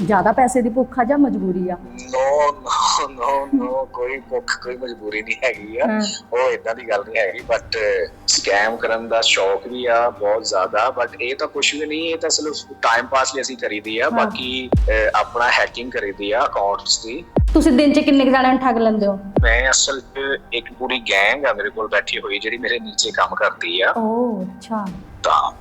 ਜ਼ਿਆਦਾ ਪੈਸੇ ਦੀ ਭੁੱਖ ਆ ਜਾਂ ਮਜਬੂਰੀ ਆ? ਨੋ ਨੋ ਨੋ ਨੋ ਕੋਈ ਭੁੱਖ ਕੋਈ ਮਜਬੂਰੀ ਨਹੀਂ ਹੈਗੀ ਆ। ਹਾਂ। ਉਹ ਇਦਾਂ ਦੀ ਗੱਲ ਨਹੀਂ ਹੈਗੀ ਬਟ ਸਕੈਮ ਕਰਨ ਦਾ ਸ਼ੌਕ ਵੀ ਆ ਬਹੁਤ ਜ਼ਿਆਦਾ ਬਟ ਇਹ ਤਾਂ ਕੁਝ ਵੀ ਨਹੀਂ ਇਹ ਤਾਂ ਸਿਰਫ ਟਾਈਮ ਪਾਸ ਲਈ ਅਸੀਂ ਕਰੀਦੀ ਆ ਬਾਕੀ ਅਹ, ਆਪਣਾ ਹੈਕਿੰਗ ਕਰੀਦੀ ਆ ਅਕਾਊਂਟਸ ਦੀ। ਤੁਸੀਂ ਦਿਨ 'ਚ ਕਿੰਨੇ ਕੁ ਜਣਿਆਂ ਨੂੰ ਠੱਗ ਲੈਂਦੇ ਹੋ? ਮੈਂ ਅਸਲ 'ਚ ਇੱਕ ਪੂਰੀ ਗੈਂਗ ਆ ਮੇਰੇ ਕੋਲ ਬੈਠੀ ਹੋਈ ਜਿਹੜੀ ਮੇਰੇ ਨੀਚੇ ਕੰਮ ਕਰਦੀ ਆ। ਓ ਅੱਛਾ। ਤਾਂ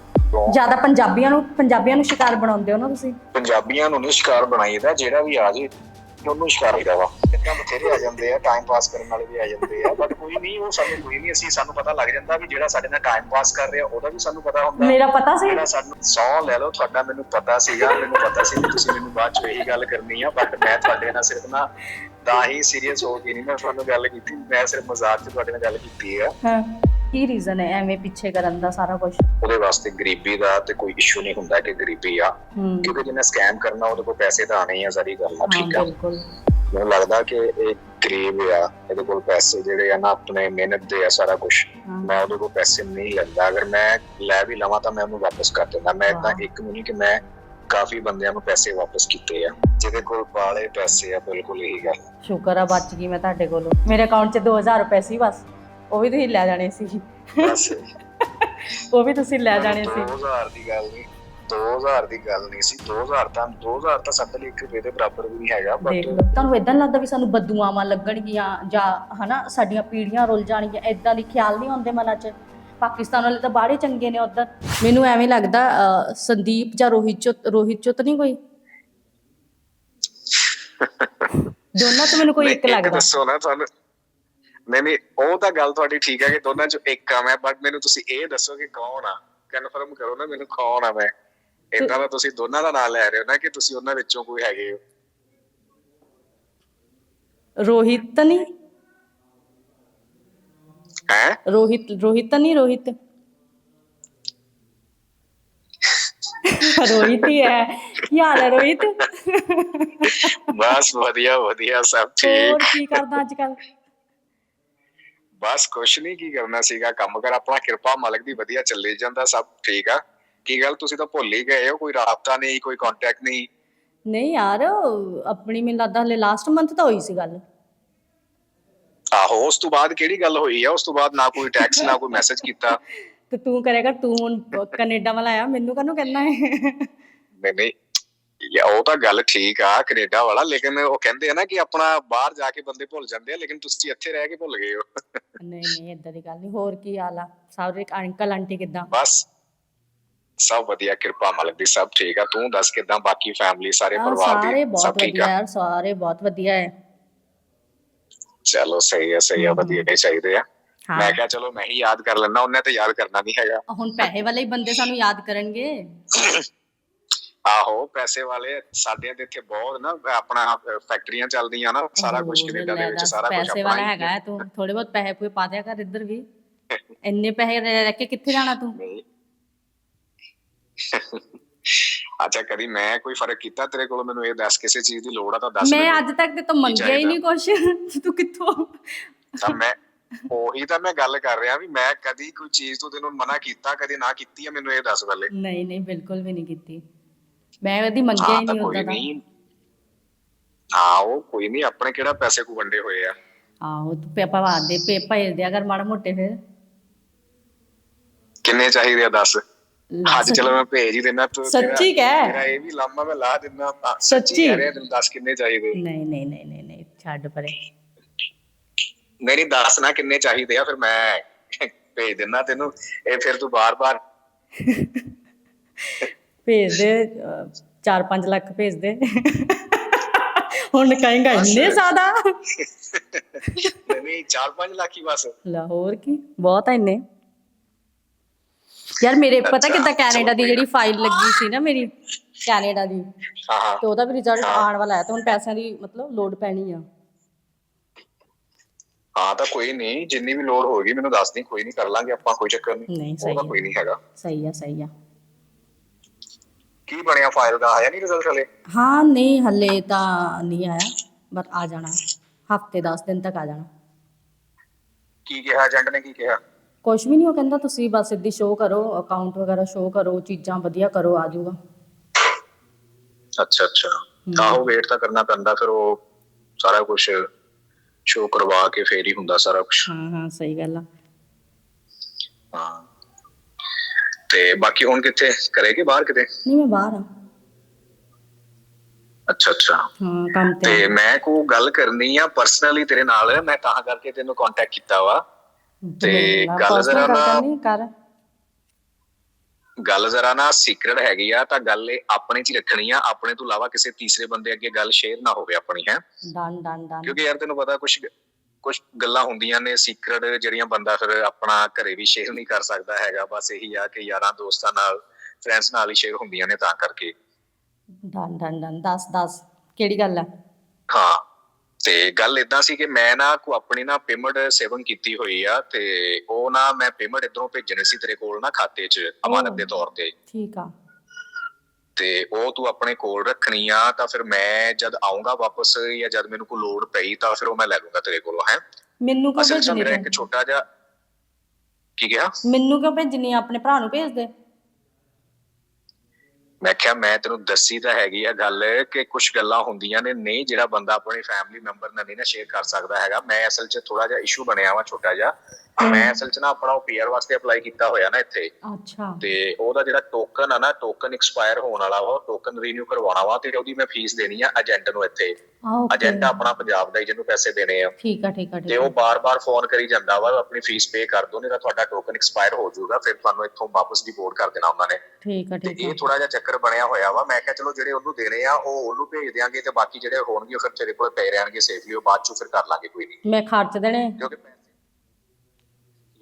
ਜ਼ਿਆਦਾ ਪੰਜਾਬੀਆਂ ਨੂੰ ਪੰਜਾਬੀਆਂ ਨੂੰ ਸ਼ਿਕਾਰ ਬਣਾਉਂਦੇ ਹੋ ਨਾ ਤੁਸੀਂ? ਪੰਜਾਬੀਆਂ ਨੂੰ ਨਹੀਂ ਸ਼ਿਕਾਰ ਬਣਾਈਦਾ ਜਿਹੜਾ ਵੀ ਆ ਜੇ ਉਹਨੂੰ ਸ਼ਿਕਾਰ ਹੀ ਰਵਾ ਇੱਦਾਂ ਬਥੇਰੇ ਆ ਜਾਂਦੇ ਆ ਟਾਈਮ ਪਾਸ ਕਰਨ ਵਾਲੇ ਵੀ ਆ ਜਾਂਦੇ ਆ ਬਟ ਕੋਈ ਨਹੀਂ ਉਹ ਸਾਨੂੰ ਕੋਈ ਨਹੀਂ ਅਸੀਂ ਸਾਨੂੰ ਪਤਾ ਲੱਗ ਜਾਂਦਾ ਵੀ ਜਿਹੜਾ ਸਾਡੇ ਨਾਲ ਟਾਈਮ ਪਾਸ ਕਰ ਰਿਹਾ ਉਹਦਾ ਵੀ ਸਾਨੂੰ ਪਤਾ ਹੁੰਦਾ। ਮੇਰਾ ਪਤਾ ਸੀ। ਜਿਹੜਾ ਸਾਨੂੰ ਸੌ ਲੈ ਲਓ ਤੁਹਾਡਾ ਮੈਨੂੰ ਪਤਾ ਸੀਗਾ ਮੈਨੂੰ ਪਤਾ ਸੀ ਤੁਸੀਂ ਮੈਨੂੰ ਬਾਅਦ ਚ ਇਹੀ ਗੱਲ ਕਰਨੀ ਆ ਬਟ ਮੈਂ ਤੁਹਾਡੇ ਨਾਲ ਸਿਰਫ ਨਾ ਤਾਂ ਹੀ ਸੀਰੀਅਸ ਹੋ ਕੇ ਨਹੀਂ ਮੈਂ ਤੁਹਾਨੂੰ ਗੱਲ ਕੀਤੀ ਮੈਂ ਸਿਰਫ ਮਜ਼ਾਕ ਚ ਤੁਹਾਡੇ ਨਾਲ ਗੱਲ ਕੀਤੀ ਆ। ਹਾਂ। ਕੀ ਰੀਜ਼ਨ ਹੈ? ਐਵੇਂ ਪਿੱਛੇ ਕਰਨ ਦਾ ਸਾਰਾ ਕੁਝ ਉਹਦੇ ਵਾਸਤੇ ਗਰੀਬੀ ਦਾ ਤੇ ਕੋਈ ਇਸ਼ੂ ਨਹੀਂ ਹੁੰਦਾ ਕਿ ਗਰੀਬੀ ਆ। ਕਿਉਂਕਿ ਜਿਹਨੇ ਸਕੈਮ ਕਰਨਾ ਉਹਦੇ ਕੋਲ ਪੈਸੇ ਤਾਂ ਆਣੇ ਹੀ ਆ ਸਾਰੀ ਗੱਲ ਆ ਠੀਕ ਆ। ਬਿਲਕੁਲ। ਮੈਨੂੰ ਲੱਗਦਾ ਕਿ ਇਹ ਗਰੀਬ ਆ ਇਹਦੇ ਕੋਲ ਪੈਸੇ ਜਿਹੜੇ ਆ ਨਾ ਆਪਣੇ ਮਿਹਨਤ ਦੇ ਆ ਸਾਰਾ ਕੁਝ ਮੈਂ ਉਹਦੇ ਕੋਲ ਪੈਸੇ ਨਹੀਂ ਲੈਂਦਾ। ਅਗਰ ਮੈਂ ਲੈ ਵੀ ਲਵਾਂ ਤਾਂ ਮੈਂ ਉਹਨੂੰ ਵਾਪਸ ਕਰ ਦਿੰਦਾ। ਮੈਂ ਵਾਹ। ਇੱਕ ਨਹੀਂ ਕਿ ਮੈਂ ਕਾਫੀ ਬੰਦਿਆਂ ਨੂੰ ਪੈਸੇ ਵਾਪਸ ਕੀਤੇ ਆ ਜਿਹਦੇ ਕੋਲ ਬਾਲੇ ਪੈਸੇ ਆ ਬਿਲਕੁਲ ਇਹੀ ਗੱਲ ਸ਼ੁਕਰ ਆ ਬਚ ਗਈ ਮੈਂ ਤੁਹਾਡੇ ਕੋਲੋਂ। ਮੇਰੇ ਅਕਾਊਂਟ 'ਚ 2000 ਰੁਪਏ ਸੀ ਬਸ। ਉਹ ਵੀ ਤੁਸੀਂ ਲੈ ਜਾਣੇ ਸੀ। ਬਸ ਉਹ ਵੀ ਤੁਸੀਂ ਲੈ ਜਾਣੇ ਸੀ। 2000 ਦੀ ਗੱਲ ਨਹੀਂ 2000 ਦੀ ਗੱਲ ਨਹੀਂ ਸੀ। 2000 ਤਾਂ 2000 ਤਾਂ ਸਾਡੇ ਲਈ ਇੱਕ ਰੁਪਏ ਦੇ ਬਰਾਬਰ ਵੀ ਨਹੀਂ ਹੈਗਾ ਦੇਖ ਲਓ ਤੁਹਾਨੂੰ ਇਦਾਂ ਲੱਗਦਾ ਵੀ ਸਾਨੂੰ ਬਦਦੁਆਵਾਂ ਲੱਗਣਗੀਆਂ ਜਾਂ ਹਨਾ ਸਾਡੀਆਂ ਪੀੜ੍ਹੀਆਂ ਰੁੱਲ ਜਾਣਗੀਆਂ ਇਦਾਂ ਦੀ ਖਿਆਲ ਨਹੀਂ ਆਉਂਦੇ ਮਨਾਂ 'ਚ? ਪਾਕਿਸਤਾਨ ਵਾਲੇ ਤਾਂ ਬਾਹਲੇ ਚੰਗੇ ਨੇ ਉਧਰ। ਮੈਨੂੰ ਐਵੇਂ ਲੱਗਦਾ ਸੰਦੀਪ ਜਾਂ ਰੋਹਿਤ ਚੁੱਤ ਰੋਹਿਤ ਚੁੱਤ ਨਹੀਂ ਕੋਈ? ਦੋਨਾਂ ਤੋਂ ਮੈਨੂੰ ਕੋਈ ਇੱਕ ਲੱਗਦਾ। ਦੱਸੋ ਨਾ ਤੁਹਾਨੂੰ ਨਹੀਂ ਨਹੀਂ ਉਹ ਤਾਂ ਗੱਲ ਤੁਹਾਡੀ ਠੀਕ ਹੈ ਕਿ ਦੋਨਾਂ ਚੋਂ ਇੱਕ ਆ ਮੈਂ ਬਟ ਮੈਨੂੰ ਤੁਸੀਂ ਇਹ ਦੱਸੋ ਕਿ ਕੌਣ ਆ? ਕਨਫਰਮ ਕਰੋ ਨਾ ਮੈਨੂੰ ਕੌਣ ਆ ਮੈਂ। ਇਦਾਂ ਦਾ ਤੁਸੀਂ ਦੋਨਾਂ ਦਾ ਨਾਮ ਲੈ ਰਹੇ ਹੋ ਨਾ ਕਿ ਤੁਸੀਂ ਉਹਨਾਂ ਵਿੱਚੋਂ ਕੋਈ ਹੈਗੇ ਹੋ। ਰੋਹਿਤ ਤਾਂ ਨਹੀਂ? ਹੈ? ਰੋਹਿਤ ਰੋਹਿਤ ਤਾਂ ਨਹੀਂ ਰੋਹਿਤ? ਰੋਹਿਤ ਹੀ ਹੈ। ਕੀ ਹਾਲ ਹੈ ਰੋਹਿਤ। ਬਸ ਵਧੀਆ ਵਧੀਆ ਸਭ ਹੋਰ ਠੀਕ। ਕੀ ਕਰਦਾ ਅੱਜ ਕੱਲ ਬਸ ਕੁਛ ਨਹੀਂ ਕੀ ਕਰਨਾ ਸੀਗਾ? ਕੰਮ ਕਰ ਆਪਣਾ ਕਿਰਪਾ ਮਾਲਕ ਦੀ ਵਧੀਆ ਚੱਲੇ ਜਾਂਦਾ ਸਭ ਠੀਕ ਆ। ਕੀ ਗੱਲ ਤੁਸੀਂ ਤਾਂ ਭੁੱਲ ਹੀ ਗਏ ਹੋ ਕੋਈ ਰਾਬਤਾ ਨਹੀਂ ਕੋਈ ਕੰਟੈਕਟ ਨਹੀਂ। ਨਹੀਂ ਯਾਰ ਆਪਣੀ ਮੈਨੂੰ ਲੱਗਦਾ ਹਲੇ ਲਾਸਟ ਮੰਥ ਤਾਂ ਹੋਈ ਸੀ ਗੱਲ। ਆਹੋ ਉਸ ਤੋਂ ਬਾਅਦ ਕਿਹੜੀ ਗੱਲ ਹੋਈ ਆ? ਉਸ ਤੋਂ ਬਾਅਦ ਨਾ ਕੋਈ ਟੈਕਸ ਨਾ ਕੋਈ ਮੈਸੇਜ ਕੀਤਾ। ਤੇ ਤੂੰ ਕਰੇਗਾ ਤੂੰ ਹੁਣ ਕੈਨੇਡਾ ਵਾਲਾ ਆਇਆ ਮੈਨੂੰ ਕਾਹਨੂੰ ਕਹਿਣਾ ਹੈ? ਨਹੀਂ ਨਹੀਂ ਯਾ ਉਹ ਤਾਂ ਗੱਲ ਠੀਕ ਆ ਕੈਨੇਡਾ ਵਾਲਾ ਲੇਕਿਨ ਉਹ ਕਹਿੰਦੇ ਆ ਨਾ ਕਿ ਆਪਣਾ ਬਾਹਰ ਜਾ ਕੇ ਬੰਦੇ ਭੁੱਲ ਜਾਂਦੇ ਆ ਲੇਕਿਨ ਤੁਸੀਂ ਇੱਥੇ ਰਹਿ ਕੇ ਭੁੱਲ ਗਏ ਹੋ। ਨਹੀਂ ਨਹੀਂ ਇਦਾਂ ਦੀ ਗੱਲ ਨਹੀਂ। ਹੋਰ ਕੀ ਹਾਲ ਆ? ਸਾਰੇ ਅੰਕਲ ਆਂਟੀ ਕਿਦਾਂ? ਬਸ ਸਭ ਵਧੀਆ ਕਿਰਪਾ ਮਾਲਕ ਦੀ ਸਭ ਠੀਕ ਆ। ਤੂੰ ਦੱਸ ਕਿਦਾਂ? ਬਾਕੀ ਫੈਮਿਲੀ ਸਾਰੇ ਪਰਿਵਾਰ ਦੀ ਸਭ ਠੀਕ ਵਧੀਆ ਆ ਯਾਰ ਸਾਰੇ ਬਹੁਤ ਵਧੀਆ ਹੈ ਚਲੋ ਸਹੀ ਆ ਸਹੀ ਆ ਹਮ। ਵਧੀਆ ਹੀ ਚਾਹੀਦੇ ਆ। ਹਾਂ। ਮੈਂ ਕਿਹਾ ਚਲੋ ਮੈਂ ਹੀ ਯਾਦ ਕਰ ਲੈਣਾ ਉਹਨੇ ਤੇ ਯਾਦ ਕਰਨਾ ਨਹੀਂ ਹੈਗਾ। ਹੁਣ ਪੈਸੇ ਵਾਲੇ ਹੀ ਬੰਦੇ ਸਾਨੂੰ ਯਾਦ ਕਰਨਗੇ। ਆਹੋ ਪੈਸੇ ਵਾਲੇ ਸਾਡੇ ਦੇ ਇੱਥੇ ਬਹੁਤ ਨਾ ਆਪਣਾ ਫੈਕਟਰੀਆਂ ਚੱਲਦੀਆਂ ਨਾ ਸਾਰਾ ਕੁਝ ਕੈਨੇਡਾ ਦੇ ਵਿੱਚ ਸਾਰਾ ਕੁਝ ਪੈਸੇ ਵਾਲਾ ਹੈਗਾ ਤੂੰ ਥੋੜੇ ਬਹੁਤ ਪੈਸੇ ਪੂਏ ਪਾ ਦਿਆ ਕਰ ਇੱਧਰ ਵੀ। ਇੰਨੇ ਪੈਸੇ ਰਹਿ ਕੇ ਕਿੱਥੇ ਜਾਣਾ ਤੂੰ? ਅੱਛਾ ਕਦੀ ਮੈਂ ਕੋਈ ਫ਼ਰਕ ਕੀਤਾ ਤੇਰੇ ਕੋਲ? ਮੈਨੂੰ ਇਹ ਦੱਸ ਕਿਸੇ ਚੀਜ਼ ਦੀ ਲੋੜ ਆ ਤਾਂ ਦੱਸ ਮੈਂ। ਅੱਜ ਤੱਕ ਤੇ ਤੋਂ ਮੰਗਿਆ ਹੀ ਨਹੀਂ ਕੁਛ। ਤੂੰ ਕਿੱਥੋਂ? ਤਾਂ ਮੈਂ ਉਹੀ ਤਾਂ ਮੈਂ ਗੱਲ ਕਰ ਰਿਹਾ ਵੀ ਮੈਂ ਕਦੀ ਕੋਈ ਚੀਜ਼ ਤੋਂ ਤੈਨੂੰ ਮਨਾ ਕੀਤਾ ਕਦੀ ਨਾ ਕੀਤੀ ਆ? ਮੈਨੂੰ ਇਹ ਦੱਸ ਪਹਿਲੇ। ਨਹੀਂ ਨਹੀਂ ਬਿਲਕੁਲ ਵੀ ਨਹੀਂ ਕੀਤੀ। ਮੈਂ ਉਹਦੀ ਮੰਗਿਆ ਹਾਂ ਨਹੀਂ ਹੁੰਦਾ ਹਾਂ ਉਹ ਕੋਈ ਨਹੀਂ ਆਪਣੇ ਕਿਹੜਾ ਪੈਸੇ ਕੋ ਵੰਡੇ ਹੋਏ ਆ। ਆਹੋ ਤੂੰ ਪੇ ਪਵਾ ਦੇ ਪੇ ਭੇਜ ਦਿਆ ਕਰ ਮਾੜਾ ਮੋਟੇ ਫਿਰ। ਕਿੰਨੇ ਚਾਹੀਦੇ ਆ ਦੱਸ? ਅੱਜ ਚਲੋ ਮੈਂ ਭੇਜ ਹੀ ਦਿੰਦਾ ਤੂੰ ਸੱਚੀ ਕਹਿ। ਤੇਰਾ ਇਹ ਵੀ ਲਾਮਾ ਮੈਂ ਲਾ ਦਿੰਦਾ। ਸੱਚੀ? ਕਹਿ ਰਿਹਾ ਤੈਨੂੰ ਦੱਸ ਕਿੰਨੇ ਚਾਹੀਦੇ? ਨਹੀਂ ਨਹੀਂ ਨਹੀਂ ਨਹੀਂ ਨਹੀਂ ਛੱਡ ਪਰੇ। ਨਹੀਂ ਦੱਸ ਨਾ ਕਿੰਨੇ ਚਾਹੀਦੇ ਆ ਫਿਰ ਮੈਂ ਭੇਜ ਦਿੰਦਾ ਤੈਨੂੰ। ਇਹ ਫਿਰ ਤੂੰ ਬਾਰ-ਬਾਰ ਭੇਜ ਦੇ 4-5 ਲੱਖ ਭੇਜ ਦੇ ਹੁਣ ਕਹੇਗਾ ਇੰਨੇ ਜ਼ਿਆਦਾ। ਨਹੀਂ ਨਹੀਂ 4-5 ਲੱਖ ਹੀ ਬਸ। ਲਾਹੌਰ ਕੀ? ਬਹੁਤ ਆ ਇੰਨੇ। ਯਾਰ ਮੇਰੇ ਪਤਾ ਕਿੱਦਾਂ ਕੈਨੇਡਾ ਦੀ ਜਿਹੜੀ ਫਾਈਲ ਲੱਗੀ ਸੀ ਨਾ ਮੇਰੀ ਕੈਨੇਡਾ ਦੀ। ਤੇ ਉਹਦਾ ਵੀ ਰਿਜ਼ਲਟ। ਆਉਣ ਵਾਲਾ ਹੈ ਤੇ ਹੁਣ ਪੈਸਿਆਂ ਦੀ ਮਤਲਬ ਲੋਡ ਪੈਣੀ ਆ। ਹਾਂ ਤਾਂ ਕੋਈ ਨਹੀਂ ਜਿੰਨੀ ਵੀ ਲੋੜ ਹੋਏਗੀ ਮੈਨੂੰ ਦੱਸ ਦੀ ਕੋਈ ਨਹੀਂ ਕਰ ਲਾਂਗੇ ਆਪਾਂ ਕੋਈ ਚੱਕਰ ਨਹੀਂ। ਨਹੀਂ ਸਹੀ ਕੋਈ ਨਹੀਂ ਹੈਗਾ। ਸਹੀ ਆ ਸਹੀ ਆ। ਕੀ ਬਣਿਆ ਫਾਈਲ ਦਾ? ਆਇਆ ਨਹੀਂ ਰਿਜ਼ਲਟ ਹਲੇ? ਹਾਂ ਨਹੀਂ ਹੱਲੇ ਤਾਂ ਨਹੀਂ ਆਇਆ ਬਟ ਆ ਜਾਣਾ। ਹਫ਼ਤੇ 10 ਦਿਨ ਤੱਕ ਆ ਜਾਣਾ। ਕੀ ਕਿਹਾ ਏਜੰਟ ਨੇ ਕੀ ਕਿਹਾ? ਕੁਝ ਵੀ ਨਹੀਂ ਉਹ ਕਹਿੰਦਾ ਤੁਸੀਂ ਬਸ ਸਿੱਧੀ ਸ਼ੋਅ ਕਰੋ ਅਕਾਊਂਟ ਵਗੈਰਾ ਸ਼ੋਅ ਕਰੋ ਚੀਜ਼ਾਂ ਵਧੀਆ ਕਰੋ ਆ ਜਾਊਗਾ। ਅੱਛਾ ਅੱਛਾ। ਆਹੋ ਵੇਟ ਤਾਂ ਕਰਨਾ ਪੈਂਦਾ ਫਿਰ ਉਹ ਸਾਰਾ ਕੁਝ ਸ਼ੋਅ ਕਰਵਾ ਕੇ ਫੇਰ ਹੀ ਹੁੰਦਾ ਸਾਰਾ ਕੁਝ ਹਾਂ ਹਾਂ ਸਹੀ ਗੱਲ ਆ। ਹਾਂ। ਤੇ ਬਾਕੀ ਹੁਣ ਕਿੱਥੇ? ਕਰੇਗੇ ਬਾਹਰ ਕਿਤੇ? ਨਹੀਂ ਮੈਂ ਬਾਹਰ ਆ ਅੱਛਾ ਅੱਛਾ। ਹਾਂ ਕੰਮ ਤੇ ਤੇ ਮੈਂ ਕੋ ਗੱਲ ਕਰਨੀ ਆ ਪਰਸਨਲੀ ਤੇਰੇ ਨਾਲ ਮੈਂ ਤਾਂ ਕਰਕੇ ਤੈਨੂੰ ਕੰਟੈਕਟ ਕੀਤਾ ਵਾ। ਤੇ ਗੱਲ personal ਜ਼ਰਾ ਨਾ- ਕਰਨੀ, ਕਰ। ਗੱਲ ਜ਼ਰਾ ਨਾ ਸੀਕ੍ਰੇਟ ਹੈਗੀ ਆ ਤਾਂ ਗੱਲ ਇਹ ਆਪਣੇ 'ਚ ਹੀ ਰੱਖਣੀ ਆ। ਆਪਣੇ ਤੋਂ ਇਲਾਵਾ ਕਿਸੇ ਤੀਸਰੇ ਬੰਦੇ ਅੱਗੇ ਗੱਲ ਸ਼ੇਅਰ ਨਾ ਹੋਵੇ ਆਪਣੀ ਹੈ। ਡਨ ਡਨ ਡਨ ਕਿਉਂਕਿ ਯਾਰ ਤੈਨੂੰ ਪਤਾ ਕੁਝ ਕੁਝ ਗੱਲਾਂ ਹੁੰਦੀਆਂ ਨੇ ਸੀਕ੍ਰੇਟ ਜਿਹੜੀਆਂ ਬੰਦਾ ਫਿਰ ਆਪਣਾ ਘਰੇ ਵੀ ਸ਼ੇਅਰ ਨਹੀਂ ਕਰ ਸਕਦਾ ਹੈਗਾ ਬਸ ਇਹੀ ਆ ਕਿ ਯਾਰਾਂ ਦੋਸਤਾਂ ਨਾਲ ਫਰੈਂਡਸ ਨਾਲ ਹੀ ਸ਼ੇਅਰ ਹੁੰਦੀਆਂ ਨੇ ਤਾਂ ਕਰਕੇ। ਡਨ ਡਨ ਡਨ ਦੱਸ ਦੱਸ ਕਿਹੜੀ ਗੱਲ ਆ? ਹਾਂ ਤੇ ਗੱਲ ਇਦਾਂ ਸੀ ਕਿ ਮੈਂ ਨਾ ਕੋ ਆਪਣੀ ਨਾ ਪੇਮੈਂਟ ਸੇਵਨ ਕੀਤੀ ਹੋਈ ਆ ਤੇ ਉਹ ਨਾ ਮੈਂ ਪੇਮੈਂਟ ਇਧਰੋਂ ਭੇਜਣੀ ਸੀ ਤੇਰੇ ਕੋਲ ਨਾ ਖਾਤੇ 'ਚ ਅਮਾਨਤ ਦੇ ਤੌਰ ਤੇ। ਠੀਕ ਆ। ਤੇ ਉਹ ਤੂੰ ਆਪਣੇ ਕੋਲ ਰੱਖਣੀ ਆ ਤਾਂ ਫਿਰ ਮੈਂ ਜਦ ਆਉਂਗਾ ਵਾਪਸ ਜਾਂ ਜਦ ਮੈਨੂੰ ਕੋਈ ਲੋੜ ਪਈ ਤਾਂ ਫਿਰ ਉਹ ਮੈਂ ਲੈ ਲੂੰਗਾ ਤੇਰੇ ਕੋਲੋਂ ਹੈ? ਮੈਨੂੰ ਕਿਉਂ ਭੇਜਣੀ ਮੇਰਾ ਇੱਕ? ਛੋਟਾ ਜਿਹਾ ਕੀ ਕਿਹਾ? ਮੈਨੂੰ ਕਿਉਂ ਭੇਜਣੀ? ਆਪਣੇ ਭਰਾ ਨੂੰ ਭੇਜ ਦੇ। ਮੈਂ ਕਿਹਾ ਮੈਂ ਤੈਨੂੰ ਦੱਸੀ ਤਾਂ ਹੈਗੀ ਆ ਗੱਲ ਕਿ ਕੁਝ ਗੱਲਾਂ ਹੁੰਦੀਆਂ ਨੇ ਨਹੀਂ ਜਿਹੜਾ ਬੰਦਾ ਆਪਣੀ ਫੈਮਿਲੀ ਮੈਂਬਰ ਨਾਲ ਨਹੀਂ ਨਾ ਸ਼ੇਅਰ ਕਰ ਸਕਦਾ ਹੈਗਾ। ਮੈਂ ਅਸਲ 'ਚ ਥੋੜਾ ਜਿਹਾ ਇਸ਼ੂ ਬਣਿਆ ਵਾ ਛੋਟਾ ਜਿਹਾ। ਮੈਂ ਅਸਲ 'ਚ ਨਾ ਆਪਣਾ ਉਹ ਪੀਆਰ ਵਾਸਤੇ ਅਪਲਾਈ ਕੀਤਾ ਹੋਇਆ ਨਾ ਇੱਥੇ। ਅੱਛਾ। ਤੇ ਉਹਦਾ ਜਿਹੜਾ ਟੋਕਨ ਆ ਨਾ ਟੋਕਨ ਐਕਸਪਾਇਰ ਹੋਣ ਵਾਲਾ ਵਾ ਟੋਕਨ ਰੀਨਿਊ ਕਰਵਾਉਣਾ ਵਾ ਤੇ ਉਹਦੀ ਮੈਂ ਫੀਸ ਦੇਣੀ ਆ ਏਜੰਟ ਨੂੰ ਇੱਥੇ। ਏਜੰਟ ਆਪਣਾ ਪੰਜਾਬ ਦਾ ਹੀ ਜਿਹਨੂੰ ਪੈਸੇ ਦੇਣੇ ਆ। ਠੀਕ ਆ ਠੀਕ ਆ ਤੇ ਉਹ ਬਾਰ-ਬਾਰ ਫੋਨ ਕਰੀ ਜਾਂਦਾ ਵਾ ਆਪਣੀ ਫੀਸ ਪੇ ਕਰ ਦੋ ਨਹੀਂ ਤਾਂ ਤੁਹਾਡਾ ਟੋਕਨ ਐਕਸਪਾਇਰ ਹੋ ਜਾਊਗਾ ਫਿਰ ਤੁਹਾਨੂੰ ਇੱਥੋਂ ਵਾਪਸ ਡਿਪੋਰਟ ਕਰ ਦੇਣਾ ਉਹਨਾਂ ਨੇ। ਠੀਕ ਆ ਠੀਕ ਇਹ ਆ ਥੋੜਾ ਜਿਹਾ ਚੱਕਰ ਬਣਿਆ ਹੋਇਆ ਵਾ ਮੈਂ ਕਿਹਾ ਚਲੋ ਜਿਹੜੇ ਉਹਨੂੰ ਦੇਣੇ ਆ ਉਹ ਉਹਨੂੰ ਭੇਜ ਦਿਆਂਗੇ ਤੇ ਬਾਕੀ ਜਿਹੜੇ ਹੋਣਗੇ ਫਿਰ ਤੇਰੇ ਕੋਲ ਪਏ ਰਹਿਣਗੇ ਸੇਫਲੀ ਉਹ ਬਾਅਦ ਚੋਂ ਫਿਰ ਕਰ ਲਾਂਗੇ ਕੋਈ ਨਹੀਂ। ਮੈਂ ਖਰਚ ਦੇਣੇ? ਕਿਉਂਕਿ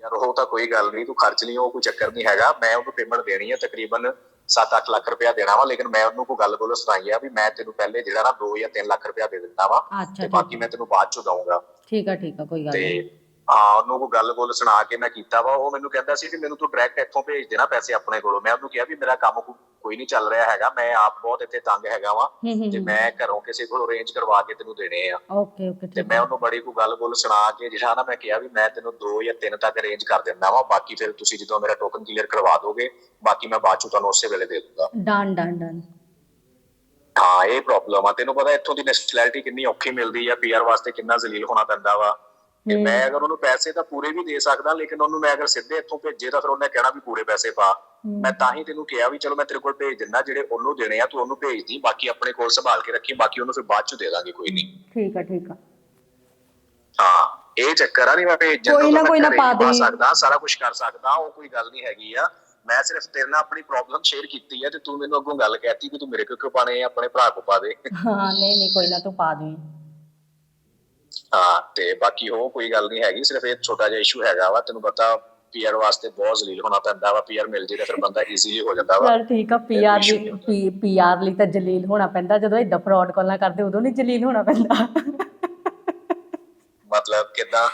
ਯਾਰ ਉਹ ਤਾਂ ਕੋਈ ਗੱਲ ਨਹੀਂ ਤੂੰ ਖਰਚ ਲਈ ਉਹ ਕੋਈ ਚੱਕਰ ਨਹੀਂ ਹੈਗਾ। ਮੈਂ ਉਹਨੂੰ ਪੇਮੈਂਟ ਦੇਣੀ ਹੈ ਤਕਰੀਬਨ 7-8 ਲੱਖ ਰੁਪਇਆ ਦੇਣਾ ਵਾ ਲੇਕਿਨ ਮੈਂ ਉਹਨੂੰ ਕੋਈ ਗੱਲ ਬੋਲੋ ਸੁਣਾਈ ਆ ਵੀ ਮੈਂ ਤੈਨੂੰ ਪਹਿਲੇ ਜਿਹੜਾ ਨਾ 2 ਜਾਂ 3 ਲੱਖ ਰੁਪਇਆ ਦੇ ਦਿੰਦਾ ਵਾ ਤੇ ਬਾਕੀ ਮੈਂ ਤੈਨੂੰ ਬਾਅਦ ਚੋਂ ਦਊਂਗਾ। ਠੀਕ ਆ ਠੀਕ ਆ ਕੋਈ ਗੱਲ ਨਹੀਂ। ਹਾਂ ਉਹਨੂੰ ਕੋਈ ਗੱਲ ਬੋਲ ਸੁਣਾ ਕੇ ਮੈਂ ਕੀਤਾ ਵਾ ਉਹ ਮੈਨੂੰ ਕਹਿੰਦਾ ਸੀ ਕਿ ਮੈਨੂੰ ਤੂੰ ਡਾਇਰੈਕਟ ਇੱਥੋਂ ਭੇਜ ਦੇਣਾ ਪੈਸੇ ਆਪਣੇ ਕੋਲੋਂ। ਮੈਂ ਉਹਨੂੰ ਕਿਹਾ ਵੀ ਮੇਰਾ ਕੰਮ ਕੋਈ ਨਹੀਂ ਚੱਲ ਰਿਹਾ ਹੈਗਾ ਮੈਂ ਆਪ ਬਹੁਤ ਇੱਥੇ ਤੰਗ ਹੈਗਾ ਵਾਂ ਤੇ ਮੈਂ ਘਰੋਂ ਕਿਸੇ ਕੋਲ ਅਰੇਂਜ ਕਰਵਾ ਕੇ ਤੈਨੂੰ ਦੇਣੇ ਆ। ਓਕੇ ਓਕੇ ਤੇ ਮੈਂ ਉਹਨੂੰ ਬੜੀ ਕੋ ਗੱਲ ਬੋਲ ਸੁਣਾ ਕੇ ਜਿਹੜਾ ਨਾ ਮੈਂ ਕਿਹਾ ਵੀ ਮੈਂ ਤੈਨੂੰ 2 ਜਾਂ 3 ਤੱਕ ਅਰੇਂਜ ਕਰ ਦਿੰਦਾ ਵਾ ਬਾਕੀ ਫਿਰ ਤੁਸੀਂ ਜਦੋਂ ਮੇਰਾ ਟੋਕਨ ਕਲੀਅਰ ਕਰਵਾ ਦੋਗੇ ਬਾਕੀ ਮੈਂ ਬਾਅਦ ਚ ਤੁਹਾਨੂੰ ਉਸੇ ਵੇਲੇ ਦੇ ਦੂੰਗਾ। ਡਨ ਡਨ ਡਨ ਹਾਂ ਇਹ ਪ੍ਰੋਬਲਮ ਆ। ਤੈਨੂੰ ਪਤਾ ਇੱਥੋਂ ਦੀ ਨੈਸ਼ਨੈਲਿਟੀ ਕਿੰਨੀ ਔਖੀ ਮਿਲਦੀ ਆ ਪੀਆਰ ਵਾਸਤੇ ਕਿੰਨਾ ਜ਼ਲੀਲ ਹੋਣਾ ਪੈਂਦਾ ਵਾ। ਤੇ। ਮੈਂ ਅਗਰ ਉਹਨੂੰ ਪੈਸੇ ਤਾਂ ਪੂਰੇ ਵੀ ਦੇ ਸਕਦਾ ਲੇਕਿਨ ਉਹਨੂੰ ਮੈਂ ਅਗਰ ਸਿੱਧੇ ਇੱਥੋਂ ਭੇਜੇ ਤਾਂ ਫਿਰ ਉਹਨੇ ਕਹਿਣਾ ਵੀ ਪੂਰੇ ਪੈਸੇ ਪਾ। ਮੈਂ ਤਾਂ ਹੀ ਤੈਨੂੰ ਕਿਹਾ ਵੀ ਚਲੋ ਮੈਂ ਤੇਰੇ ਕੋਲ ਭੇਜ ਦਿੰਦਾ ਜਿਹੜੇ ਉਹਨੂੰ ਦੇਣੇ ਆ ਤੂੰ ਉਹਨੂੰ ਭੇਜ ਦੀ ਬਾਕੀ ਆਪਣੇ ਕੋਲ ਸੰਭਾਲ ਕੇ ਰੱਖੀ ਬਾਕੀ ਉਹਨੂੰ ਫਿਰ ਬਾਅਦ ਚ ਦੇ ਦਾਂਗੇ ਕੋਈ ਨਹੀਂ ਠੀਕ ਆ ਠੀਕ ਆ ਹਾਂ ਇਹ ਚੱਕਰ ਆ ਨਹੀਂ ਮੈਂ ਭੇਜਣ ਕੋਈ ਤੋਂ ਨਾ ਕੋਈ ਨਾ ਪਾ ਦੇਈਂ। ਸਕਦਾ ਸਾਰਾ ਕੁਝ ਕਰ ਸਕਦਾ ਉਹ ਕੋਈ ਗੱਲ ਨਹੀਂ ਹੈਗੀ ਆ ਮੈਂ ਸਿਰਫ ਤੇਰੇ ਨਾਲ ਆਪਣੀ ਪ੍ਰੋਬਲਮ ਸ਼ੇਅਰ ਕੀਤੀ ਹੈ ਤੇ ਤੂੰ ਮੈਨੂੰ ਅੱਗੋਂ ਗੱਲ ਕਹਿਤੀ ਕਿ ਤੂੰ ਮੇਰੇ ਕੋਲ ਕਿਉਂ ਪਾਣੇ ਆ ਆਪਣੇ ਭਰਾ ਕੋ ਪਾ ਦੇ ਹਾਂ ਨਹੀਂ ਨਹੀਂ ਕੋਈ ਨਾ ਤੂੰ ਪਾ ਦੇ ਹਾਂ ਤੇ ਬਾਕੀ ਉਹ ਕੋਈ ਗੱਲ ਨਹੀਂ ਹੈਗੀ ਸਿਰਫ ਇਹ ਛੋਟਾ ਜਿਹਾ ਇਸ਼ੂ ਹੈਗਾ ਵਾ ਤੈਨੂੰ ਪਤਾ ਪੀਆਰ ਵਾਸਤੇ ਬਹੁਤ ਜ਼ਲੀਲ ਹੋਣਾ ਪੈਂਦਾ ਵਾ ਪੀਆਰ ਮਿਲ ਜੇ ਤਾਂ ਫਿਰ ਬੰਦਾ ਈਜ਼ੀਲੀ ਹੋ ਜਾਂਦਾ ਵਾ। ਚਲ ਠੀਕ ਆ ਪੀਆਰ ਲਈ ਪੀਆਰ ਲਈ ਤਾਂ ਜਲੀਲ ਹੋਣਾ ਪੈਂਦਾ ਜਦੋਂ ਇਦਾਂ ਫਰਾਡ ਕਾਲਾਂ ਕਰਦੇ ਉਦੋਂ ਨਹੀਂ ਜਲੀਲ ਹੋਣਾ ਪੈਂਦਾ। ਮਤਲਬ ਕਿਦਾਂ?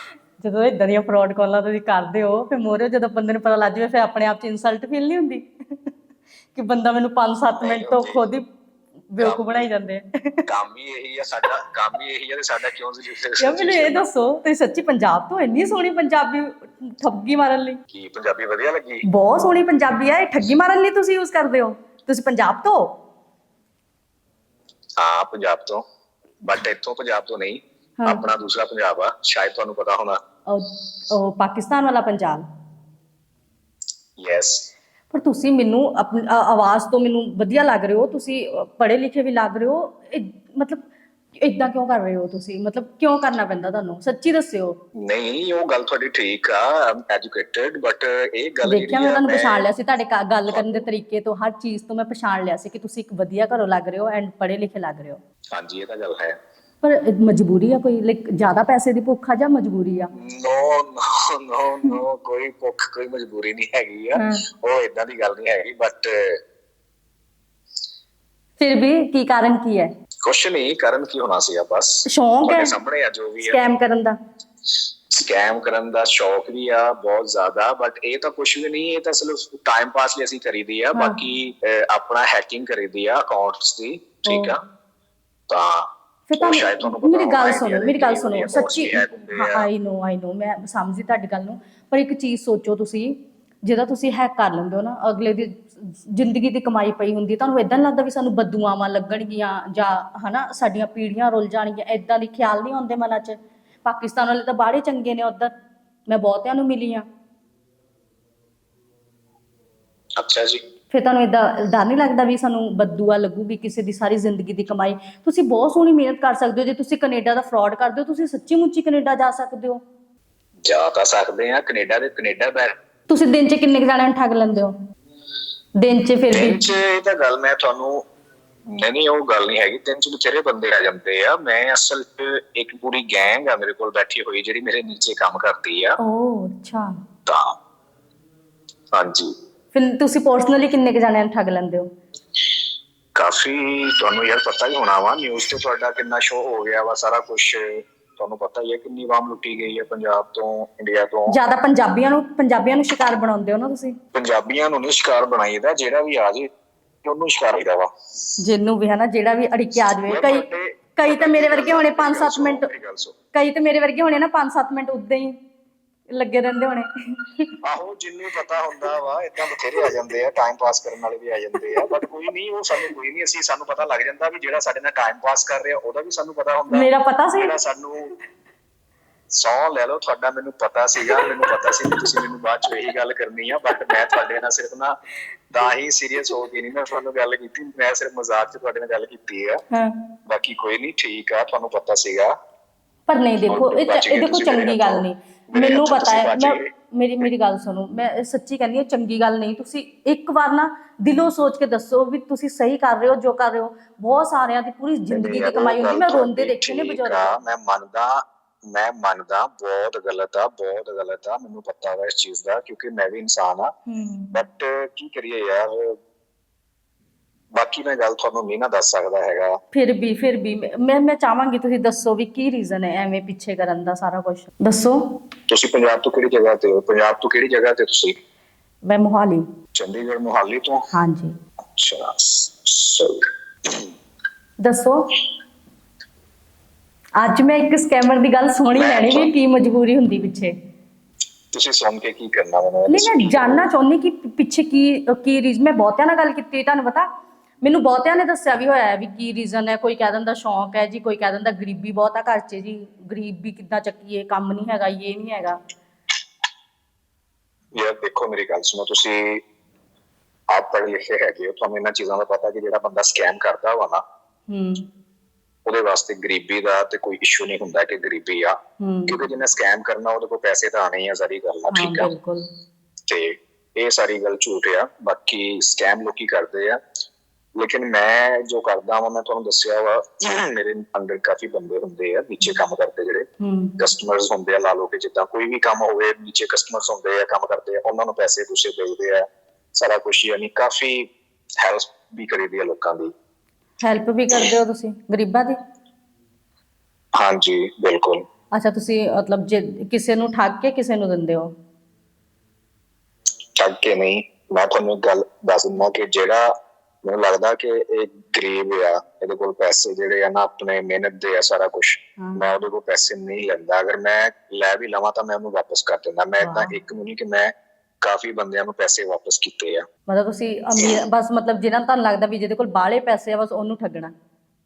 ਜਦੋਂ ਇਦਾਂ ਦੀਆਂ ਫਰਾਡ ਕਾਲਾਂ ਤੁਸੀਂ ਕਰਦੇ ਹੋ ਫਿਰ ਮੋਰੇ ਜਦੋਂ ਬੰਦੇ ਨੂੰ ਪਤਾ ਲੱਗ ਜਾਵੇ ਫਿਰ ਆਪਣੇ ਆਪ 'ਚ ਇਨਸਲਟ ਫੀਲ ਨਹੀਂ ਹੁੰਦੀ। ਕਿ ਬੰਦਾ ਮੈਨੂੰ 5-7 ਨਹੀਂ ਮਿੰਟ ਤੋਂ। ਖੁਦ ਹੀ ਬੇਵਕੂਫ ਬਣਾਈ ਜਾਂਦੇ ਆ। ਕੰਮ ਹੀ ਇਹੀ ਆ ਸਾਡਾ ਕੰਮ ਹੀ ਇਹੀ ਆ ਤੇ ਸਾਡਾ ਕਿਉਂ ਜ਼ਲੀਲ ਯਾਰ ਮੈਨੂੰ ਇਹ ਦੱਸੋ ਤੁਸੀਂ ਸੱਚੀ ਪੰਜਾਬ ਤੋਂ ਇੰਨੀ ਸੋਹਣੀ ਪੰਜਾਬੀ ਠੱਗੀ ਮਾਰਨ ਲਈ? ਕੀ ਪੰਜਾਬੀ ਵਧੀਆ ਲੱਗੀ? ਬਹੁਤ ਸੋਹਣੀ ਪੰਜਾਬੀ ਆ ਇਹ ਠੱਗੀ ਮਾਰਨ ਲਈ ਤੁਸੀਂ ਯੂਜ਼ ਕਰਦੇ ਹੋ? ਤੁਸੀਂ ਪੰਜਾਬ ਤੋਂ? ਹੋ? ਪੰਜਾਬ ਤੋਂ। ਬਟ ਇੱਥੋਂ ਪੰਜਾਬ ਤੋਂ ਨਹੀਂ। ਆਪਣਾ ਦੂਸਰਾ ਪੰਜਾਬ ਆ ਸ਼ਾਇਦ ਤੁਹਾਨੂੰ ਪਤਾ ਹੋਣਾ। ਉਹ ਪਾਕਿਸਤਾਨ ਵਾਲਾ ਪੰਜਾਬ। ਯੈਸ ਪਰ ਤੁਸੀਂ ਮੈਨੂੰ ਆਪਣੀ ਆਵਾਜ਼ ਤੋਂ ਮੈਨੂੰ ਵਧੀਆ ਲੱਗ ਰਹੇ ਹੋ ਤੁਸੀਂ ਪੜ੍ਹੇ ਲਿਖੇ ਵੀ ਲੱਗ ਰਹੇ ਹੋ ਮਤਲਬ ਇਦਾਂ ਕਿਉਂ ਕਰ ਰਹੇ ਹੋ ਤੁਸੀਂ? ਮਤਲਬ ਕਿਉਂ ਕਰਨਾ ਪੈਂਦਾ ਤੁਹਾਨੂੰ? ਸੱਚੀ ਦੱਸਿਓ। ਨਹੀਂ ਉਹ ਗੱਲ ਤੁਹਾਡੀ ਠੀਕ ਆ ਐਜੂਕੇਟਿਡ ਬਟ ਇਹ ਗੱਲ ਦੇਖਿਆ ਮੈਂ ਤੁਹਾਨੂੰ ਪਛਾਣ ਲਿਆ ਸੀ ਤੁਹਾਡੇ ਗੱਲ ਕਰਨ ਦੇ ਤਰੀਕੇ ਤੋਂ ਹਰ ਚੀਜ਼ ਤੋਂ ਮੈਂ ਪਛਾਣ ਲਿਆ ਸੀ ਕਿ ਤੁਸੀਂ ਇੱਕ ਵਧੀਆ ਘਰੋਂ ਲੱਗ ਰਹੇ ਹੋ ਐਂਡ ਪੜ੍ਹੇ ਲਿਖੇ ਲੱਗ ਰਹੇ ਹੋ। ਹਾਂਜੀ ਇਹ ਤਾਂ ਗੱਲ ਹੈ। ਪਰ ਮਜਬੂਰੀ ਆ ਕੋਈ ਲਾਈਕ ਜ਼ਿਆਦਾ ਪੈਸੇ ਦੀ ਭੁੱਖ ਆ ਜਾਂ ਮਜਬੂਰੀ ਆ? ਨੋ ਨੋ ਨੋ ਨੋ ਕੋਈ ਭੁੱਖ ਕੋਈ ਮਜਬੂਰੀ ਨਹੀਂ ਹੈਗੀ ਆ। ਹਾਂ। ਉਹ ਇਦਾਂ ਦੀ ਗੱਲ ਨਹੀਂ ਹੈਗੀ ਬਟ ਫਿਰ ਵੀ ਕੀ ਕਾਰਨ ਕੀ ਹੈ? ਕੁਛ ਨਹੀਂ ਕਰਨ ਕੀ ਹੋਣਾ ਸੀ ਆ ਬਸ। ਸ਼ੌਂਕ ਹੈ? ਸਾਹਮਣੇ ਆ ਜੋ ਵੀ ਆ। ਸਕੈਮ ਕਰਨ ਦਾ? ਸਕੈਮ ਕਰਨ ਦਾ ਸ਼ੌਕ ਵੀ ਆ ਬਹੁਤ ਜ਼ਿਆਦਾ ਬਟ ਇਹ ਤਾਂ ਕੁਝ ਵੀ ਨਹੀਂ ਇਹ ਤਾਂ ਸਿਰਫ ਟਾਈਮ ਪਾਸ ਲਈ ਅਸੀਂ ਕਰੀਦੀ ਆ। ਬਾਕੀ ਆਪਣਾ ਹੈਕਿੰਗ ਕਰੀਦੀ ਆ ਅਕਾਊਂਟਸ ਦੀ ਠੀਕ ਆ? ਤਾਂ ਫਿਰ ਤੁਹਾਨੂੰ ਮੇਰੀ ਗੱਲ ਸੁਣੋ ਮੇਰੀ ਗੱਲ ਸੁਣੋ ਸੱਚੀ ਆ। ਆਈ ਨੋ ਆਈ ਨੋ ਮੈਂ ਸਮਝੀ ਤੁਹਾਡੀ ਗੱਲ ਨੂੰ ਪਰ ਇੱਕ ਚੀਜ਼ ਸੋਚੋ ਤੁਸੀਂ ਜਿਹਦਾ ਤੁਸੀਂ ਹੈਕ ਕਰ ਲੈਂਦੇ ਹੋ ਨਾ ਅਗਲੇ ਦੀ ਜ਼ਿੰਦਗੀ ਦੀ ਕਮਾਈ ਪਈ ਹੁੰਦੀ ਹੈ, ਤੁਹਾਨੂੰ ਇਦਾਂ ਲੱਗਦਾ ਵੀ ਸਾਨੂੰ ਬਦਦੁਆਵਾਂ ਲੱਗਣਗੀਆਂ ਜਾਂ ਹਨਾ ਸਾਡੀਆਂ ਪੀੜ੍ਹੀਆਂ ਰੁੱਲ ਜਾਣਗੀਆਂ ਇਦਾਂ ਦੇ ਖਿਆਲ ਨਹੀਂ ਆਉਂਦੇ ਮਨਾਂ 'ਚ। ਪਾਕਿਸਤਾਨ ਵਾਲੇ ਤਾਂ ਬਾਹਲੇ ਚੰਗੇ ਨੇ ਉਧਰ ਮੈਂ ਬਹੁਤਿਆਂ ਨੂੰ ਮਿਲੀ ਆ ਅੱਛਾ ਜੀ। ਫਿਰ ਤੁਹਾਨੂੰ ਇਦਾਂ ਡਰ ਨਹੀਂ ਲੱਗਦਾ ਵੀ ਸਾਨੂੰ ਬਦਦੁਆ ਲੱਗੂਗੀ ਕਿਸੇ ਦੀ ਸਾਰੀ ਜ਼ਿੰਦਗੀ ਦੀ ਕਮਾਈ? ਤੁਸੀਂ ਬਹੁਤ ਸੋਹਣੀ ਮਿਹਨਤ ਕਰ ਸਕਦੇ ਹੋ ਜੇ ਤੁਸੀਂ ਕੈਨੇਡਾ ਦਾ ਫਰਾਡ ਕਰਦੇ ਹੋ ਤੁਸੀਂ ਸੱਚੀ ਮੁੱਚੀ ਕੈਨੇਡਾ ਜਾ ਸਕਦੇ ਹੋ। ਜਾ ਤਾਂ ਸਕਦੇ ਆ ਕੈਨੇਡਾ ਦੇ ਕੈਨੇਡਾ ਬੈ ਤੁਸੀਂ ਦਿਨ 'ਚ ਕਿੰਨੇ ਕੁ ਜਾਣਿਆਂ ਨੂੰ ਠੱਗ ਲੈਂਦੇ ਹੋ? ਦਿਨ 'ਚ ਫਿਰ ਵੀ। ਦਿਨ ਚ ਇਹ ਤਾਂ ਗੱਲ ਮੈਂ ਤੁਹਾਨੂੰ ਨਹੀਂ ਨਹੀਂ ਉਹ ਗੱਲ ਨਹੀਂ ਹੈਗੀ। ਦਿਨ ਚ ਬਥੇਰੇ ਬੰਦੇ ਆ ਜਾਂਦੇ ਆ। ਮੈਂ ਅਸਲ ਚ ਇੱਕ ਪੂਰੀ ਗੈਂਗ ਆ ਮੇਰੇ ਕੋਲ ਬੈਠੀ ਹੋਈ ਜਿਹੜੀ ਮੇਰੇ ਨੀਚੇ ਕੰਮ ਕਰਦੀ ਆ। ਓਹ ਅੱਛਾ। ਤਾਂ। ਹਾਂਜੀ। ਫਿਰ ਤੁਸੀਂ ਪਰਸਨਲੀ ਕਿੰਨੇ ਕੁ ਜਾਣਿਆਂ ਨੂੰ ਠੱਗ ਲੈਂਦੇ ਹੋ? ਕਾਫੀ ਤੁਹਾਨੂੰ ਯਾਰ ਪਤਾ ਹੀ ਹੋਣਾ ਵਾ ਨਿਊਜ਼ ਤੇ ਤੁਹਾਡਾ ਕਿੰਨਾ ਸ਼ੋਅ ਹੋ ਗਿਆ ਵਾ ਸਾਰਾ ਕੁਝ ਤੁਹਾਨੂੰ ਪਤਾ ਹੀ ਹੈ ਕਿੰਨੀ ਆਵਾਮ ਲੁੱਟੀ ਗਈ ਹੈ ਪੰਜਾਬ ਤੋਂ ਇੰਡੀਆ ਤੋਂ। ਜ਼ਿਆਦਾ ਪੰਜਾਬੀਆਂ ਨੂੰ ਪੰਜਾਬੀਆਂ ਨੂੰ ਸ਼ਿਕਾਰ ਬਣਾਉਂਦੇ ਹੋ ਨਾ ਤੁਸੀਂ? ਪੰਜਾਬੀਆਂ ਨੂੰ ਨਹੀਂ ਸ਼ਿਕਾਰ ਬਣਾਈਦਾ ਜਿਹੜਾ ਵੀ ਆ ਜੇ ਉਹਨੂੰ ਸ਼ਿਕਾਰ ਕੀਤਾ ਵਾ। ਜਿਹਨੂੰ ਵੀ ਹਨਾ ਜਿਹੜਾ ਵੀ ਅੜਿੱਕੇ ਆ ਜਾਵੇ। ਕਈ ਕਈ ਤਾਂ ਮੇਰੇ ਵਰਗੇ ਹੋਣੇ 5-7 ਮਿੰਟ ਮੇਰੀ ਗੱਲ ਸੁਣ। ਕਈ ਤਾਂ ਮੇਰੇ ਵਰਗੇ ਹੋਣੇ ਨਾ 5-7 ਮਿੰਟ ਉਦਾਂ ਹੀ। ਲੱਗੇ ਰਹਿੰਦੇ ਹੋਣੇ। ਆਹੋ ਜਿੰਨੂੰ ਪਤਾ ਹੁੰਦਾ ਵਾ ਇਦਾਂ ਬਥੇਰੇ ਆ ਜਾਂਦੇ ਆ ਟਾਈਮ ਪਾਸ ਕਰਨ ਵਾਲੇ ਵੀ ਆ ਜਾਂਦੇ ਆ ਬਟ ਕੋਈ ਨਹੀਂ ਉਹ ਸਾਨੂੰ ਕੋਈ ਨਹੀਂ ਅਸੀਂ ਸਾਨੂੰ ਪਤਾ ਲੱਗ ਜਾਂਦਾ ਵੀ ਜਿਹੜਾ ਸਾਡੇ ਨਾਲ ਟਾਈਮ ਪਾਸ ਕਰ ਰਿਹਾ ਉਹਦਾ ਵੀ ਸਾਨੂੰ ਪਤਾ ਹੁੰਦਾ। ਮੇਰਾ ਪਤਾ ਸੀ। ਜਿਹੜਾ ਸਾਨੂੰ ਸੌ ਲੈ ਲਓ ਤੁਹਾਡਾ ਮੈਨੂੰ ਪਤਾ ਸੀਗਾ ਮੈਨੂੰ ਪਤਾ ਸੀ ਕਿ ਤੁਸੀਂ ਮੈਨੂੰ ਬਾਅਦ ਚ ਇਹੀ ਗੱਲ ਕਰਨੀ ਆ ਬਟ ਮੈਂ ਤੁਹਾਡੇ ਨਾਲ ਸਿਰਫ ਨਾ ਤਾਂ ਹੀ ਸੀਰੀਅਸ ਹੋ ਕੇ ਨਹੀਂ ਮੈਂ ਤੁਹਾਨੂੰ ਗੱਲ ਕੀਤੀ ਮੈਂ ਸਿਰਫ ਮਜ਼ਾਕ ਚ ਤੁਹਾਡੇ ਨਾਲ ਗੱਲ ਕੀਤੀ ਆ। ਹਾਂ। ਬਾਕੀ ਕੋਈ ਨਹੀਂ ਠੀਕ ਆ ਤੁਹਾਨੂੰ ਪਤਾ ਸੀਗਾ। ਪਰ ਨਹੀਂ ਦੇਖੋ ਇਹ ਚ- ਇਹ ਦੇਖੋ ਚੰਗੀ ਗੱਲ ਨਹੀਂ। ਮੈਨੂੰ ਪਤਾ ਹੈ ਮੈਂ ਮੇਰੀ ਮੇਰੀ ਗੱਲ ਸੁਣੋ। ਮੈਂ ਸੱਚੀ ਕਹਿੰਦੀ ਹਾਂ ਚੰਗੀ ਗੱਲ ਨਹੀਂ। ਤੁਸੀਂ ਇੱਕ ਵਾਰ ਨਾ ਦਿਲੋਂ ਸੋਚ ਕੇ ਦੱਸੋ ਵੀ ਤੁਸੀਂ ਸਹੀ ਕਰ ਰਹੇ ਹੋ ਜੋ ਕਰ ਰਹੇ ਹੋ। ਬਹੁਤ ਸਾਰਿਆਂ ਦੀ ਪੂਰੀ ਜ਼ਿੰਦਗੀ ਦੀ ਕਮਾਈ ਹੁੰਦੀ। ਮੈਂ ਰੋਂਦੇ ਦੇਖੇ ਨੇ ਬਜ਼ੁਰਗ। ਮੈਂ ਮੰਨਦਾ ਮੈਂ ਮੰਨਦਾ ਬਹੁਤ ਗਲਤ ਆ ਬਹੁਤ ਗਲਤ ਆ। ਮੈਨੂੰ ਪਤਾ ਵਾ ਇਸ ਚੀਜ਼ ਦਾ ਕਿਉਂਕਿ ਮੈਂ ਵੀ ਇਨਸਾਨ ਆ। ਹੂੰ। ਬਟ ਕੀ ਕਰੀਏ ਯਾਰ ਬਾਕੀ ਮੈਂ ਗੱਲ ਤੁਹਾਨੂੰ ਨਹੀਂ ਨਾ ਦੱਸ ਸਕਦਾ ਹੈਗਾ। ਫਿਰ ਵੀ ਫਿਰ ਵੀ ਮੈਂ- ਮੈਂ ਚਾਹਾਂਗੀ ਤੁਸੀਂ ਦੱਸੋ ਵੀ ਕੀ ਰੀਜ਼ਨ ਹੈ ਐਵੇਂ ਪਿੱਛੇ ਕਰਨ ਦਾ ਸਾਰਾ ਕੁਝ ਦੱਸੋ। ਤੁਸੀਂ ਪੰਜਾਬ ਤੋਂ ਕਿਹੜੀ ਜਗ੍ਹਾ ਤੇ ਹੋ? ਪੰਜਾਬ ਤੋਂ ਕਿਹੜੀ ਜਗ੍ਹਾ ਤੇ ਤੁਸੀਂ? ਮੈਂ ਮੋਹਾਲੀ। ਚੰਡੀਗੜ੍ਹ ਮੁਹਾਲੀ ਤੋਂ? ਹਾਂਜੀ। ਅੱਛਾ ਸੋ ਦੱਸੋ। ਅੱਜ ਮੈਂ ਇੱਕ ਸਕੈਮਰ ਦੀ ਗੱਲ ਸੁਣੀ ਮੈਂ ਲੈਣੀ ਵੀ ਕੀ ਮਜਬੂਰੀ ਹੁੰਦੀ ਪਿੱਛੇ। ਤੁਸੀਂ ਸੁਣ ਕੇ ਕੀ ਕਰਨਾ ਮੈਨੂੰ? ਨਹੀਂ। ਮੈਂ ਜਾਨਣਾ ਚਾਹੁੰਦੀ ਕਿ ਪਿੱਛੇ ਕੀ ਕੀ ਰੀਜ਼ ਮੈਂ ਬਹੁਤਿਆਂ ਨਾਲ ਗੱਲ ਕੀਤੀ ਤੁਹਾਨੂੰ ਪਤਾ? ਮੈਨੂੰ ਬਹੁਤਿਆਂ ਨੇ ਦੱਸਿਆ ਵੀ ਹੋਇਆ ਹੈ ਵੀ ਕੀ ਰੀਜ਼ਨ ਹੈ ਕੋਈ ਕਹਿ ਦਿੰਦਾ ਸ਼ੌਂਕ ਹੈ ਜੀ ਕੋਈ ਕਹਿ ਦਿੰਦਾ ਗਰੀਬੀ ਬਹੁਤ ਆ ਘਰ 'ਚ ਜੀ ਗਰੀਬੀ ਕਿੱਦਾਂ ਚੱਕੀਏ ਕੰਮ ਨਹੀਂ ਹੈਗਾ ਇਹ ਨਹੀਂ ਹੈਗਾ। ਯਾਰ ਦੇਖੋ ਮੇਰੀ ਗੱਲ ਸੁਣੋ ਤੁਸੀਂ ਆਪ ਪੜ੍ਹੇ ਲਿਖੇ ਹੈਗੇ ਹੋ ਤੁਹਾਨੂੰ ਇਹਨਾਂ ਚੀਜ਼ਾਂ ਦਾ ਪਤਾ ਕਿ ਜਿਹੜਾ ਬੰਦਾ ਸਕੈਮ ਕਰਦਾ ਵਾ ਨਾ ਹੂੰ। ਉਹਦੇ ਵਾਸਤੇ ਗਰੀਬੀ ਦਾ ਤੇ ਕੋਈ ਇਸ਼ੂ ਨਹੀਂ ਹੁੰਦਾ ਕਿ ਗਰੀਬੀ ਆ। ਕਿਉਂਕਿ ਜਿਹਨੇ ਸਕੈਮ ਕਰਨਾ ਉਹਦੇ ਕੋਲ ਪੈਸੇ ਤਾਂ ਆਣੇ ਹੀ ਆ ਸਾਰੀ ਗੱਲ ਆ ਠੀਕ ਆ। ਬਿਲਕੁਲ। ਤੇ ਇਹ ਸਾਰੀ ਗੱਲ ਝੂਠ ਆ ਬਾਕੀ ਸਕੈਮ ਲੋਕੀ ਕਰਦੇ ਆ। ਲੇਕਿਨ ਮੈਂ ਜੋ ਕਰਦਾ ਵਾਂ ਮੈਂ ਤੁਹਾਨੂੰ ਦੱਸਿਆ ਵਾ ਮੇਰੇ ਅੰਦਰ ਕਾਫੀ ਬੰਦੇ ਹੁੰਦੇ ਆ ਨੀਚੇ ਕੰਮ ਕਰਦੇ ਜਿਹੜੇ ਹੂੰ। ਕਸਟਮਰਸ ਹੁੰਦੇ ਆ ਲਾ ਲਓ ਕਿ ਜਿੱਦਾਂ ਕੋਈ ਵੀ ਕੰਮ ਹੋਵੇ ਨੀਚੇ ਕਸਟਮਰਸ ਹੁੰਦੇ ਆ ਕੰਮ ਕਰਦੇ ਆ ਉਹਨਾਂ ਨੂੰ ਪੈਸੇ ਪੂਸੇ ਦੇਈਦੇ ਆ ਸਾਰਾ ਕੁਝ ਯਾਨੀ ਕਾਫੀ ਹੈਲਪ ਵੀ ਕਰੀਦੀ ਆ ਲੋਕਾਂ ਦੀ। ਹੈਲਪ ਵੀ ਕਰਦੇ ਹੋ ਤੁਸੀਂ ਗਰੀਬਾਂ ਦੀ? ਹਾਂਜੀ ਬਿਲਕੁਲ। ਅੱਛਾ ਤੁਸੀਂ ਮਤਲਬ ਜੇ ਕਿਸੇ ਨੂੰ ਠੱਗ ਕੇ ਕਿਸੇ ਨੂੰ ਦਿੰਦੇ ਹੋ? ਠੱਗ ਕੇ ਨਹੀਂ ਮੈਂ ਤੁਹਾਨੂੰ ਗੱਲ ਦੱਸ ਦਿੰਦਾ ਕਿ ਜਿਹੜਾ ਮੈਨੂੰ ਲੱਗਦਾ ਕਿ ਇਹ ਗਰੀਬ ਆ ਇਹਦੇ ਕੋਲ ਪੈਸੇ ਜਿਹੜੇ ਆ ਨਾ ਆਪਣੇ ਮਿਹਨਤ ਦੇ ਆ ਸਾਰਾ ਕੁਝ ਮੈਂ ਉਹਦੇ ਕੋਲ ਪੈਸੇ ਨਹੀਂ ਲੈਂਦਾ। ਅਗਰ ਮੈਂ ਲੈ ਵੀ ਲਵਾਂ ਤਾਂ ਮੈਂ ਉਹਨੂੰ ਵਾਪਸ ਕਰ ਦਿੰਦਾ। ਮੈਂ ਇਦਾਂ। ਇੱਕ ਨੂੰ ਨਹੀਂ ਕਿ ਮੈਂ ਕਾਫੀ ਬੰਦਿਆਂ ਨੂੰ ਪੈਸੇ ਵਾਪਸ ਕੀਤੇ ਆ। ਮਤਲਬ ਤੁਸੀਂ ਅਮੀਰ ਬਸ ਮਤਲਬ ਜਿਹਨਾਂ ਨੂੰ ਤੁਹਾਨੂੰ ਲੱਗਦਾ ਵੀ ਜਿਹਦੇ ਕੋਲ ਬਾਹਲੇ ਪੈਸੇ ਆ ਬਸ ਉਹਨੂੰ ਠੱਗਣਾ।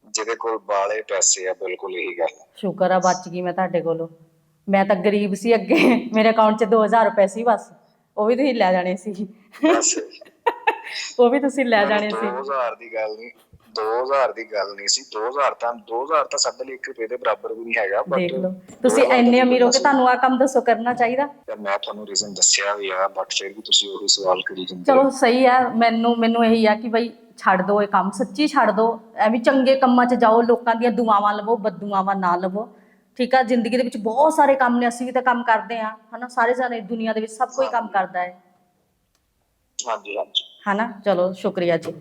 ਜਿਹਦੇ ਕੋਲ ਬਾਲੇ ਪੈਸੇ ਆ ਬਿਲਕੁਲ ਇਹੀ ਗੱਲ। ਸ਼ੁਕਰ ਆ ਬਚ ਗਈ ਮੈਂ ਤੁਹਾਡੇ ਕੋਲੋਂ। ਮੈਂ ਤਾਂ ਗਰੀਬ ਸੀ ਅੱਗੇ। ਮੇਰੇ ਅਕਾਊਂਟ 'ਚ 2000 ਰੁਪਏ ਸੀ ਬਸ। ਉਹ ਵੀ ਤੁਸੀਂ ਲੈ ਜਾਣੇ ਸੀ। ਉਹ ਵੀ ਤੁਸੀਂ ਲੈ ਜਾਣੇ ਸੀ। 2000 ਦੀ ਗੱਲ ਨਹੀਂ 2000 ਦੀ ਗੱਲ ਨਹੀਂ ਸੀ। 2000 ਤਾਂ 2000 ਤਾਂ ਸਾਡੇ ਲਈ 1 ਰੁਪਏ ਦੇ ਬਰਾਬਰ ਵੀ ਨਹੀਂ ਹੈਗਾ but ਦੇਖ ਲਓ। ਤੁਸੀਂ ਇੰਨੇ ਅਮੀਰ ਹੋ ਕੇ ਤੁਹਾਨੂੰ ਆ ਕੰਮ ਦੱਸੋ ਕਰਨਾ ਚਾਹੀਦਾ? ਤੇ ਮੈਂ ਤੁਹਾਨੂੰ ਰੀਜ਼ਨ ਦੱਸਿਆ ਵੀ ਆ ਬਟ ਫਿਰ ਵੀ ਤੁਸੀਂ ਉਹੀ ਸਵਾਲ ਕਰੀ ਜਾਂਦੇ ਹੋ। ਚਲੋ ਸਹੀ ਆ। ਮੈਨੂੰ ਮੈਨੂੰ ਇਹੀ ਆ ਕਿ ਬਈ ਛੱਡ ਦਿਓ ਇਹ ਕੰਮ ਸੱਚੀ ਛੱਡ ਦਿਓ ਐਵੇਂ ਚੰਗੇ ਕੰਮਾਂ 'ਚ ਜਾਓ ਲੋਕਾਂ ਦੀਆਂ ਦੁਆਵਾਂ ਲਵੋ ਬਦਦੁਆਵਾਂ ਨਾ ਲਵੋ। ਠੀਕ ਆ? ਜ਼ਿੰਦਗੀ ਦੇ ਵਿੱਚ ਬਹੁਤ ਸਾਰੇ ਕੰਮ ਨੇ ਅਸੀਂ ਵੀ ਤਾਂ ਕੰਮ ਕਰਦੇ ਆ ਹਨਾ? ਸਾਰੇ ਜਾਣੇ ਦੁਨੀਆ ਦੇ ਵਿੱਚ ਸਭ ਕੋਈ ਕੰਮ ਕਰਦਾ ਹੈ। ਹਾਂਜੀ ਹਾਂਜੀ। ਹਨਾ? ਚਲੋ ਸ਼ੁਕਰੀਆ ਜੀ।